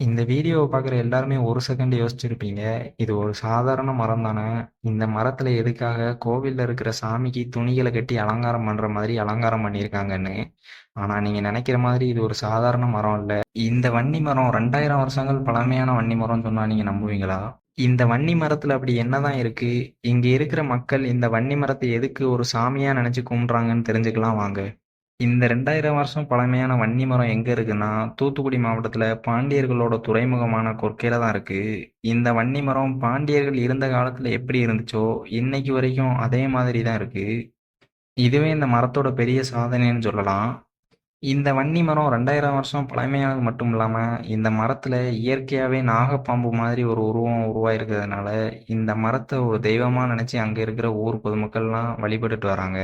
இந்த வீடியோவை பார்க்குற எல்லாருமே ஒரு செகண்ட் யோசிச்சிருப்பீங்க. இது ஒரு சாதாரண மரம் தானே. இந்த மரத்தில் எதுக்காக கோவில்ல இருக்கிற சாமிக்கு துணிகளை கட்டி அலங்காரம் பண்ணுற மாதிரி அலங்காரம் பண்ணியிருக்காங்கன்னு. ஆனால் நீங்கள் நினைக்கிற மாதிரி இது ஒரு சாதாரண மரம் இல்லை. இந்த வன்னி மரம் ரெண்டாயிரம் வருஷங்கள் பழமையான வன்னி மரம்னு சொன்னால் நீங்கள் நம்புவீங்களா? இந்த வன்னி மரத்தில் அப்படி என்னதான் இருக்கு? இங்கே இருக்கிற மக்கள் இந்த வன்னி மரத்தை எதுக்கு ஒரு சாமியாக நினச்சி கும்பிட்றாங்கன்னு தெரிஞ்சுக்கலாம் வாங்க. இந்த ரெண்டாயிரம் வருஷம் பழமையான வன்னி மரம் எங்க இருக்குன்னா தூத்துக்குடி மாவட்டத்துல பாண்டியர்களோட துறைமுகமான கொற்கையில தான் இருக்கு. இந்த வன்னி மரம் பாண்டியர்கள் இருந்த காலத்துல எப்படி இருந்துச்சோ இன்னைக்கு வரைக்கும் அதே மாதிரி தான் இருக்கு. இதுவே இந்த மரத்தோட பெரிய சாதனைன்னு சொல்லலாம். இந்த வன்னி மரம் ரெண்டாயிரம் வருஷம் பழமையானது மட்டும் இல்லாம இந்த மரத்துல இயற்கையாவே நாகப்பாம்பு மாதிரி ஒரு உருவம் உருவாயிருக்கிறதுனால இந்த மரத்தை ஒரு தெய்வமா நினைச்சு அங்க இருக்கிற ஊர் பொதுமக்கள்லாம் வழிபட்டுட்டு வராங்க.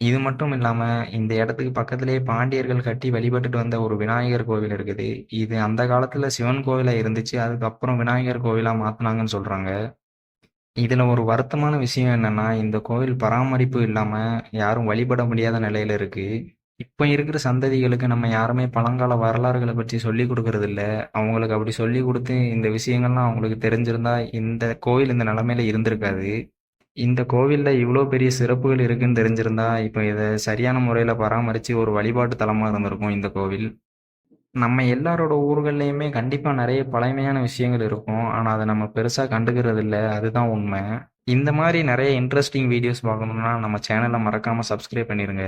இது மட்டும் இல்லாம, இந்த இடத்துக்கு பக்கத்திலேயே பாண்டியர்கள் கட்டி வழிபட்டுட்டு வந்த ஒரு விநாயகர் கோவில் இருக்குது. இது அந்த காலத்துல சிவன் கோவிலா இருந்துச்சு. அதுக்கப்புறம் விநாயகர் கோவிலா மாத்துனாங்கன்னு சொல்றாங்க. இதுல ஒரு வருத்தமான விஷயம் என்னன்னா, இந்த கோவில் பராமரிப்பு இல்லாம யாரும் வழிபட முடியாத நிலையில இருக்கு. இப்ப இருக்கிற சந்ததிகளுக்கு நம்ம யாருமே பழங்கால வரலாறுகளை பற்றி சொல்லிக் குடுக்கறதில்ல. அவங்களுக்கு அப்படி சொல்லிக் கொடுத்து இந்த விஷயங்கள்லாம் அவங்களுக்கு தெரிஞ்சிருந்தா, இந்த கோவில் இந்த நிலைமையில இருந்திருக்காது. இந்த கோவில்ல இவ்வளோ பெரிய சிறப்புகள் இருக்குன்னு தெரிஞ்சிருந்தா, இப்போ இதை சரியான முறையில் பராமரித்து ஒரு வழிபாட்டு தலமாக இருந்திருக்கும் இந்த கோவில். நம்ம எல்லாரோட ஊர்கள்லையுமே கண்டிப்பாக நிறைய பழமையான விஷயங்கள் இருக்கும். ஆனால் அதை நம்ம பெருசாக கண்டுக்கிறது இல்லை அதுதான் உண்மை இந்த மாதிரி நிறைய இன்ட்ரெஸ்டிங் வீடியோஸ் பார்க்கணுன்னா நம்ம சேனலை மறக்காமல் சப்ஸ்கிரைப் பண்ணிருங்க.